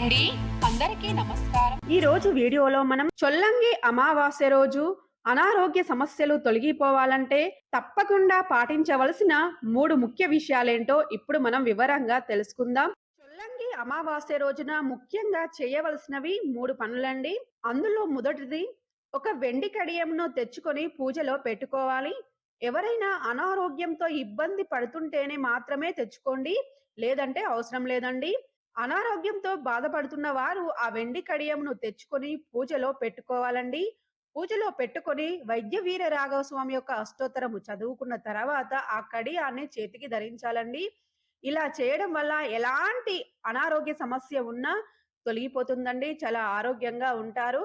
అండి. అందరికీ నమస్కారం. ఈ రోజు వీడియోలో మనం చొల్లంగి అమావాస్య రోజు అనారోగ్య సమస్యలు తొలగిపోవాలంటే తప్పకుండా పాటించవలసిన మూడు ముఖ్య విషయాలేంటో ఇప్పుడు మనం వివరంగా తెలుసుకుందాం. చొల్లంగి అమావాస్య రోజున ముఖ్యంగా చేయవలసినవి మూడు పనులండి. అందులో మొదటిది ఒక వెండి కడియంను తెచ్చుకొని పూజలో పెట్టుకోవాలి. ఎవరైనా అనారోగ్యంతో ఇబ్బంది పడుతుంటేనే మాత్రమే తెచ్చుకోండి. లేదంటే అవసరం లేదండి. అనారోగ్యంతో బాధపడుతున్న వారు ఆ వెండి కడియంను తెచ్చుకొని పూజలో పెట్టుకోవాలండి. పూజలో పెట్టుకొని వైద్య వీర రాఘవ స్వామి యొక్క అష్టోత్తరము చదువుకున్న తర్వాత ఆ కడియాన్ని చేతికి ధరించాలండి. ఇలా చేయడం వల్ల ఎలాంటి అనారోగ్య సమస్య ఉన్నా తొలగిపోతుందండి. చాలా ఆరోగ్యంగా ఉంటారు.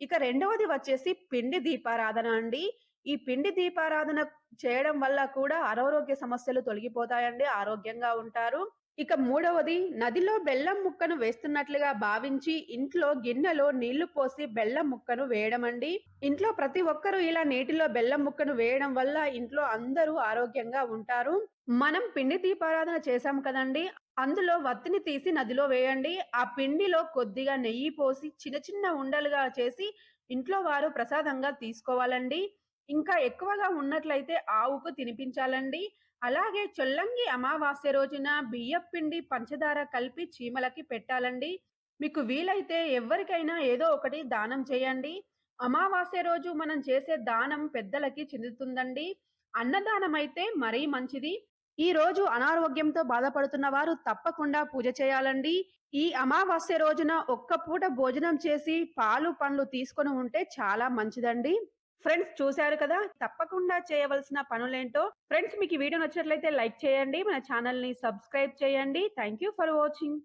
ఇక రెండవది వచ్చేసి పిండి దీపారాధన అండి. ఈ పిండి దీపారాధన చేయడం వల్ల కూడా అనారోగ్య సమస్యలు తొలగిపోతాయండి. ఆరోగ్యంగా ఉంటారు. ఇక మూడవది నదిలో బెల్లం ముక్కను వేస్తున్నట్లుగా భావించి ఇంట్లో గిన్నెలో నీళ్ళు పోసి బెల్లం ముక్కను వేయడం అండి ఇంట్లో ప్రతి ఒక్కరూ ఇలా నీటిలో బెల్లం ముక్కను వేయడం వల్ల ఇంట్లో అందరూ ఆరోగ్యంగా ఉంటారు. మనం పిండి దీపారాధన చేశాం కదండి అందులో వత్తిని తీసి నదిలో వేయండి. ఆ పిండిలో కొద్దిగా నెయ్యి పోసి చిన్న చిన్న ఉండలుగా చేసి ఇంట్లో వారు ప్రసాదంగా తీసుకోవాలండి. ఇంకా ఎక్కువగా ఉన్నట్లయితే ఆవుకు తినిపించాలండి. అలాగే చొల్లంగి అమావాస్య రోజున బియ్యం పిండి పంచదార కలిపి చీమలకి పెట్టాలండి. మీకు వీలైతే ఎవరికైనా ఏదో ఒకటి దానం చేయండి. అమావాస్య రోజు మనం చేసే దానం పెద్దలకి చెందుతుందండి. అన్నదానం అయితే మరీ మంచిది. ఈ రోజు అనారోగ్యంతో బాధపడుతున్న వారు తప్పకుండా పూజ చేయాలండి. ఈ అమావాస్య రోజున ఒక్క పూట భోజనం చేసి పాలు పండ్లు తీసుకొని ఉంటే చాలా మంచిదండి. ఫ్రెండ్స్ చూశారు కదా తప్పకుండా చేయవలసిన పనులేంటో. ఫ్రెండ్స్ మీకు ఈ వీడియో నచ్చినట్లయితే లైక్ చేయండి మన ఛానల్ని సబ్స్క్రైబ్ చేయండి. Thank you for watching.